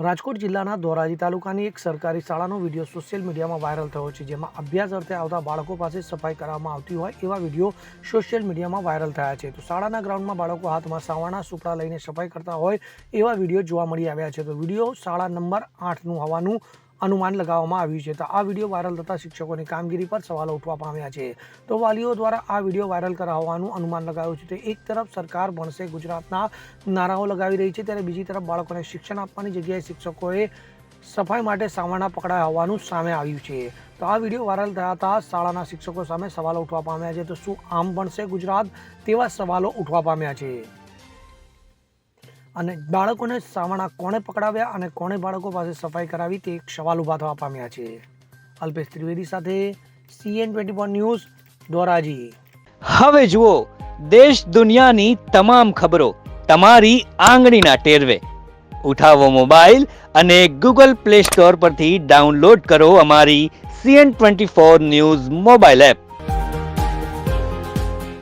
રાજકોટ જિલ્લાના ધોરાજી તાલુકાની એક સરકારી શાળાનો વીડિયો સોશિયલ મીડિયામાં વાયરલ થયો છે, જેમાં અભ્યાસ અર્થે આવતા બાળકો પાસે સફાઈ કરવામાં આવતી હોય એવા વીડિયો સોશિયલ મીડિયામાં વાયરલ થયા છે. તો શાળાના ગ્રાઉન્ડમાં બાળકો હાથમાં સાવાના સુપડા લઈને સફાઈ કરતા હોય એવા વીડિયો જોવા મળી આવ્યા છે. તો વીડિયો શાળા નંબર આઠનું હોવાનું અનુમાન લગાવવામાં આવ્યું છે. તો આ વીડિયો વાયરલ થતાં શિક્ષકોની કામગીરી પર સવાલો ઉઠવા પામ્યા છે. તો વાલીઓ દ્વારા આ વીડિયો વાયરલ કરાવવાનું અનુમાન લગાવ્યું છે. તો એક તરફ સરકાર ભણશે ગુજરાતના નારાઓ લગાવી રહી છે, ત્યારે બીજી તરફ બાળકોને શિક્ષણ આપવાની જગ્યાએ શિક્ષકોએ સફાઈ માટે સાવાણા પકડાયા હોવાનું સામે આવ્યું છે. તો આ વીડિયો વાયરલ થયા હતા, શાળાના શિક્ષકો સામે સવાલો ઉઠવા પામ્યા છે. તો શું આમ ભણશે ગુજરાત તેવા સવાલો ઉઠવા પામ્યા છે. અને બાળકોને સાવણા કોણે પકડાવ્યા અને કોણે બાળકો પાસે સફાઈ કરાવી તે એક સવાલ ઊભા થવા પામ્યા છે. અલ્પેશ ત્રિવેદી સાથે CN twenty four news, Dhoraji. હવે જુઓ, દેશ દુનિયાની તમામ ખબરો તમારી આંગળીના ટેરવે. ઉઠાવો મોબાઈલ અને ગૂગલ પ્લે સ્ટોર પરથી ડાઉનલોડ કરો અમારી CN twenty four news mobile app.